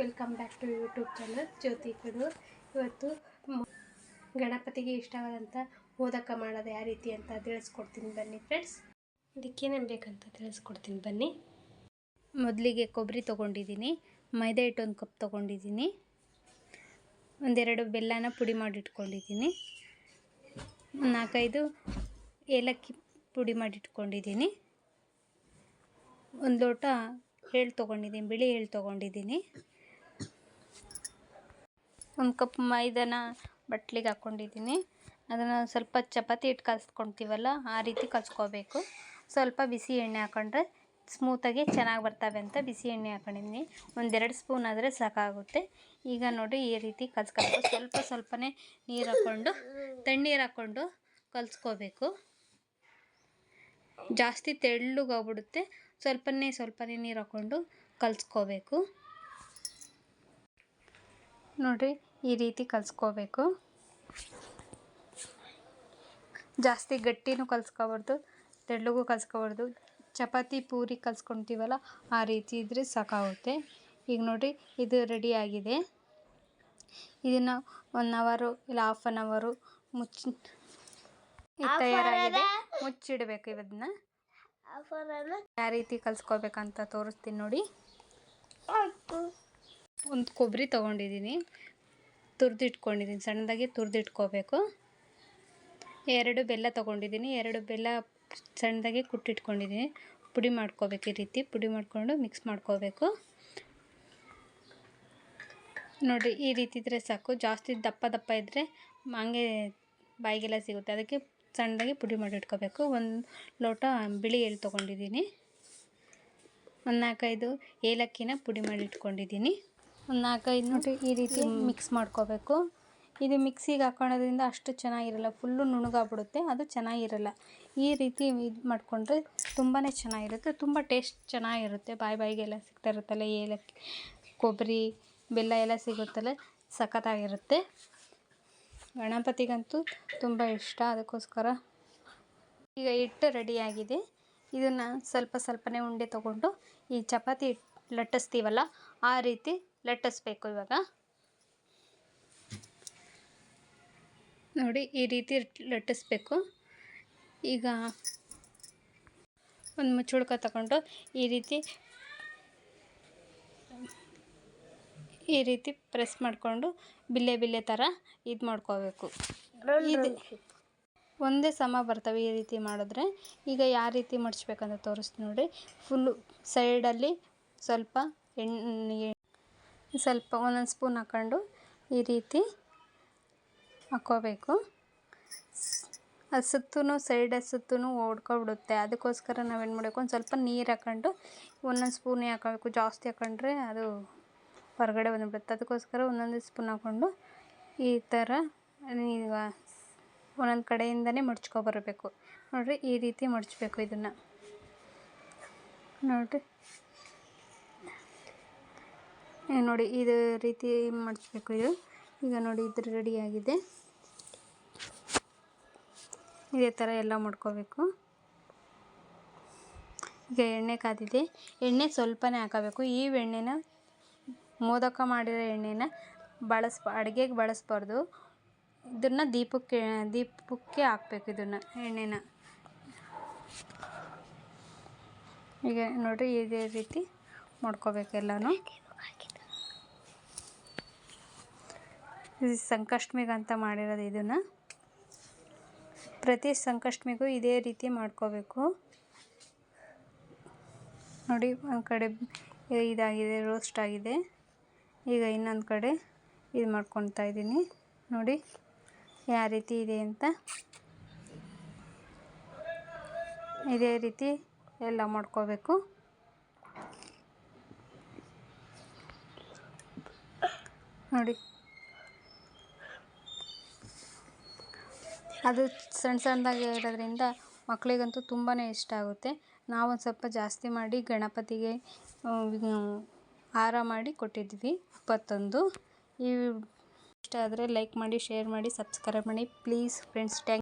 Welcome back to YouTube channel Jyothi Kadur ಇವತ್ತು ಗಣಪತಿಗೆ ಇಷ್ಟವಾದಂಥ ಮೋದಕ ಮಾಡೋದು ಯಾವ ರೀತಿ ಅಂತ ತಿಳಿಸ್ಕೊಡ್ತೀನಿ ಬನ್ನಿ ಫ್ರೆಂಡ್ಸ್ ಅದಕ್ಕೇನೇನು ಬೇಕಂತ ತಿಳಿಸ್ಕೊಡ್ತೀನಿ ಬನ್ನಿ. ಮೊದಲಿಗೆ ಕೊಬ್ಬರಿ ತೊಗೊಂಡಿದ್ದೀನಿ ಮೈದಾ ಹಿಟ್ಟು ಒಂದು ಕಪ್ ತೊಗೊಂಡಿದ್ದೀನಿ ಒಂದೆರಡು ಬೆಲ್ಲನ ಪುಡಿ ಮಾಡಿಟ್ಕೊಂಡಿದ್ದೀನಿ ನಾಲ್ಕೈದು ಏಲಕ್ಕಿ ಪುಡಿ ಮಾಡಿಟ್ಕೊಂಡಿದ್ದೀನಿ ಒಂದು ಲೋಟ ಎಳ್ಳು ತೊಗೊಂಡಿದ್ದೀನಿ ಬಿಳಿ ಎಳ್ಳು ತೊಗೊಂಡಿದ್ದೀನಿ. ಒಂದು ಕಪ್ ಮೈದಾನ ಬಟ್ಲಿಗೆ ಹಾಕ್ಕೊಂಡಿದ್ದೀನಿ. ಅದನ್ನು ಸ್ವಲ್ಪ ಚಪಾತಿ ಹಿಟ್ಟು ಕಲಿಸ್ಕೊಳ್ತೀವಲ್ಲ ಆ ರೀತಿ ಕಲಿಸ್ಕೋಬೇಕು. ಸ್ವಲ್ಪ ಬಿಸಿ ಎಣ್ಣೆ ಹಾಕೊಂಡ್ರೆ ಸ್ಮೂತಾಗಿ ಚೆನ್ನಾಗಿ ಬರ್ತವೆ ಅಂತ ಬಿಸಿ ಎಣ್ಣೆ ಹಾಕೊಂಡಿದ್ದೀನಿ. ಒಂದೆರಡು ಸ್ಪೂನ್ ಆದರೆ ಸಾಕಾಗುತ್ತೆ. ಈಗ ನೋಡಿ ಈ ರೀತಿ ಕಲ್ಸ್ಕೊಬೇಕು. ಸ್ವಲ್ಪ ಸ್ವಲ್ಪನೇ ನೀರು ಹಾಕ್ಕೊಂಡು ತಣ್ಣೀರು ಹಾಕ್ಕೊಂಡು ಕಲಿಸ್ಕೋಬೇಕು. ಜಾಸ್ತಿ ತೆಳ್ಳಗಾಗ್ಬಿಡುತ್ತೆ. ಸ್ವಲ್ಪನೇ ಸ್ವಲ್ಪನೇ ನೀರು ಹಾಕ್ಕೊಂಡು ಕಲಿಸ್ಕೋಬೇಕು. ನೋಡಿರಿ ಈ ರೀತಿ ಕಲಿಸ್ಕೋಬೇಕು. ಜಾಸ್ತಿ ಗಟ್ಟಿನೂ ಕಲಿಸ್ಕೋಬಾರ್ದು ತೆಳ್ಳಗೂ ಕಲಿಸ್ಕೋಬಾರ್ದು. ಚಪಾತಿ ಪೂರಿ ಕಲಿಸ್ಕೊತೀವಲ್ಲ ಆ ರೀತಿ ಇದ್ದರೆ ಸಾಕಾಗುತ್ತೆ. ಈಗ ನೋಡಿರಿ ಇದು ರೆಡಿ ಆಗಿದೆ. ಇದನ್ನು ಒನ್ ಅವರು ಇಲ್ಲ ಹಾಫ್ ಆನ್ ಅವರು ಮುಚ್ಚಿ ತಯಾರಾಗಿದೆ. ಮುಚ್ಚಿಡಬೇಕು ಇವನ್ನ ಯಾವ ರೀತಿ ಕಲಿಸ್ಕೋಬೇಕಂತ ತೋರಿಸ್ತೀನಿ ನೋಡಿ. ಒಂದು ಕೊಬ್ಬರಿ ತೊಗೊಂಡಿದ್ದೀನಿ ತುರಿದಿಟ್ಕೊಂಡಿದ್ದೀನಿ. ಸಣ್ಣದಾಗಿ ತುರಿದಿಟ್ಕೋಬೇಕು. ಎರಡು ಬೆಲ್ಲ ತೊಗೊಂಡಿದ್ದೀನಿ. ಎರಡು ಬೆಲ್ಲ ಸಣ್ಣದಾಗಿ ಕುಟ್ಟಿಟ್ಕೊಂಡಿದ್ದೀನಿ. ಪುಡಿ ಮಾಡ್ಕೋಬೇಕು ಈ ರೀತಿ. ಪುಡಿ ಮಾಡಿಕೊಂಡು ಮಿಕ್ಸ್ ಮಾಡ್ಕೋಬೇಕು. ನೋಡಿ, ಈ ರೀತಿ ಇದ್ದರೆ ಸಾಕು. ಜಾಸ್ತಿ ದಪ್ಪ ದಪ್ಪ ಇದ್ದರೆ ಹಂಗೆ ಬಾಯಿಗೆಲ್ಲ ಸಿಗುತ್ತೆ. ಅದಕ್ಕೆ ಸಣ್ಣದಾಗಿ ಪುಡಿ ಮಾಡಿ ಇಟ್ಕೋಬೇಕು ಒಂದು ಲೋಟ ಬಿಳಿ ಎಳ್ಳು ತೊಗೊಂಡಿದ್ದೀನಿ. ಒಂದು ನಾಲ್ಕೈದು ಏಲಕ್ಕಿನ ಪುಡಿ ಮಾಡಿ ಇಟ್ಕೊಂಡಿದ್ದೀನಿ ಒಂದು ನಾಲ್ಕೈದು ನೋಡಿ ಈ ರೀತಿ ಮಿಕ್ಸ್ ಮಾಡ್ಕೋಬೇಕು. ಇದು ಮಿಕ್ಸಿಗೆ ಹಾಕೊಳ್ಳೋದ್ರಿಂದ ಅಷ್ಟು ಚೆನ್ನಾಗಿರಲ್ಲ. ಫುಲ್ಲು ನುಣುಗಾಗ್ಬಿಡುತ್ತೆ. ಅದು ಚೆನ್ನಾಗಿರಲ್ಲ. ಈ ರೀತಿ ಇದು ಮಾಡಿಕೊಂಡ್ರೆ ತುಂಬಾ ಚೆನ್ನಾಗಿರುತ್ತೆ. ತುಂಬ ಟೇಸ್ಟ್ ಚೆನ್ನಾಗಿರುತ್ತೆ. ಬಾಯಿ ಬಾಯಿಗೆಲ್ಲ ಸಿಗ್ತಾ ಇರುತ್ತಲ್ಲ ಏಲಕ್ಕಿ ಕೊಬ್ಬರಿ ಬೆಲ್ಲ ಎಲ್ಲ ಸಿಗುತ್ತಲ್ಲ ಸಖತ್ತಾಗಿರುತ್ತೆ. ಗಣಪತಿಗಂತೂ ತುಂಬ ಇಷ್ಟ. ಅದಕ್ಕೋಸ್ಕರ ಈಗ ಹಿಟ್ಟು ರೆಡಿಯಾಗಿದೆ ಇದನ್ನು ಸ್ವಲ್ಪ ಸ್ವಲ್ಪನೇ ಉಂಡೆ ತೊಗೊಂಡು ಈ ಚಪಾತಿ ಲಟ್ಟಿಸ್ತೀವಲ್ಲ ಆ ರೀತಿ ಲಟ್ಟಿಸ್ಬೇಕು ಇವಾಗ. ನೋಡಿ ಈ ರೀತಿ ಲಟ್ಟಿಸ್ಬೇಕು ಈಗ ಒಂದು ಮುಚ್ಚುಳ್ಕ ತಗೊಂಡು ಈ ರೀತಿ ಈ ರೀತಿ ಪ್ರೆಸ್ ಮಾಡಿಕೊಂಡು ಬಿಲ್ಲೆ ಬಿಲ್ಲೆ ಥರ ಇದು ಮಾಡ್ಕೋಬೇಕು. ಇದು ಒಂದೇ ಸಮ ಬರ್ತವೆ ಈ ರೀತಿ ಮಾಡಿದ್ರೆ. ಈಗ ಯಾವ ರೀತಿ ಮಡಿಸ್ಬೇಕಂತ ತೋರಿಸ್ತೀನಿ ನೋಡಿ. ಫುಲ್ಲು ಸೈಡಲ್ಲಿ ಸ್ವಲ್ಪ ಎಣ್ಣೆ ಸ್ವಲ್ಪ ಒಂದೊಂದು ಸ್ಪೂನ್ ಹಾಕ್ಕೊಂಡು ಈ ರೀತಿ ಹಾಕ್ಕೋಬೇಕು. ಅದು ಸುತ್ತೂ ಸೈಡ್ ಸುತ್ತೂ ಓಡ್ಕೊಬಿಡುತ್ತೆ ಅದಕ್ಕೋಸ್ಕರ ನಾವೇನು ಮಾಡಬೇಕು, ಒಂದು ಸ್ವಲ್ಪ ನೀರು ಹಾಕ್ಕೊಂಡು ಒಂದೊಂದು ಸ್ಪೂನೇ ಹಾಕೋಬೇಕು. ಜಾಸ್ತಿ ಹಾಕೊಂಡ್ರೆ ಅದು ಹೊರಗಡೆ ಬಂದುಬಿಡುತ್ತೆ. ಅದಕ್ಕೋಸ್ಕರ ಒಂದೊಂದು ಸ್ಪೂನ್ ಹಾಕ್ಕೊಂಡು ಈ ಥರ ಈಗ ಒಂದೊಂದು ಕಡೆಯಿಂದನೇ ಮಡ್ಚ್ಕೊಬರಬೇಕು. ನೋಡಿರಿ ಈ ರೀತಿ ಮಡ್ಚಬೇಕು ಇದನ್ನು. ನೋಡಿರಿ ಈಗ ನೋಡಿ ಇದು ರೀತಿ ಮಾಡಿಸ್ಬೇಕು ಇದು. ಈಗ ನೋಡಿ ಇದು ರೆಡಿಯಾಗಿದೆ ಇದೇ ಥರ ಎಲ್ಲ ಮಾಡ್ಕೋಬೇಕು. ಈಗ ಎಣ್ಣೆ ಕಾದಿದೆ. ಎಣ್ಣೆ ಸ್ವಲ್ಪನೇ ಹಾಕಬೇಕು. ಈ ಎಣ್ಣೆನ ಮೋದಕ ಮಾಡಿರೋ ಎಣ್ಣೆನ ಬಳಸ್, ಅಡುಗೆಗೆ ಬಳಸ್ಬಾರ್ದು. ಇದನ್ನು ದೀಪಕ್ಕೆ ದೀಪಕ್ಕೆ ಹಾಕ್ಬೇಕು ಇದನ್ನು, ಎಣ್ಣೆನ. ಈಗ ನೋಡಿರಿ ಇದೇ ರೀತಿ ಮಾಡ್ಕೋಬೇಕು ಎಲ್ಲನೂ ಇದು ಸಂಕಷ್ಟ್ಮಿಗೆ ಅಂತ ಮಾಡಿರೋದು ಇದನ್ನು. ಪ್ರತಿ ಸಂಕಷ್ಟಮಿಗೂ ಇದೇ ರೀತಿ ಮಾಡ್ಕೋಬೇಕು. ನೋಡಿ, ಒಂದು ಕಡೆ ಇದಾಗಿದೆ ರೋಸ್ಟ್ ಆಗಿದೆ. ಈಗ ಇನ್ನೊಂದು ಕಡೆ ಇದು ಮಾಡ್ಕೊತಾ ಇದ್ದೀನಿ. ನೋಡಿ ಯಾವ ರೀತಿ ಇದೆ ಅಂತ. ಇದೇ ರೀತಿ ಎಲ್ಲ ಮಾಡ್ಕೋಬೇಕು. ನೋಡಿ ಅದು ಸಣ್ಣ ಸಣ್ಣದಾಗಿ ಇರೋದ್ರಿಂದ ಮಕ್ಕಳಿಗಂತೂ ತುಂಬಾ ಇಷ್ಟ ಆಗುತ್ತೆ. ನಾವೊಂದು ಸ್ವಲ್ಪ ಜಾಸ್ತಿ ಮಾಡಿ ಗಣಪತಿಗೆ ಹಾರ ಮಾಡಿ ಕೊಟ್ಟಿದ್ವಿ, ಇಪ್ಪತ್ತೊಂದು. ಈ ಇಷ್ಟ ಆದರೆ ಲೈಕ್ ಮಾಡಿ, ಶೇರ್ ಮಾಡಿ, ಸಬ್ಸ್ಕ್ರೈಬ್ ಮಾಡಿ. Please friends tank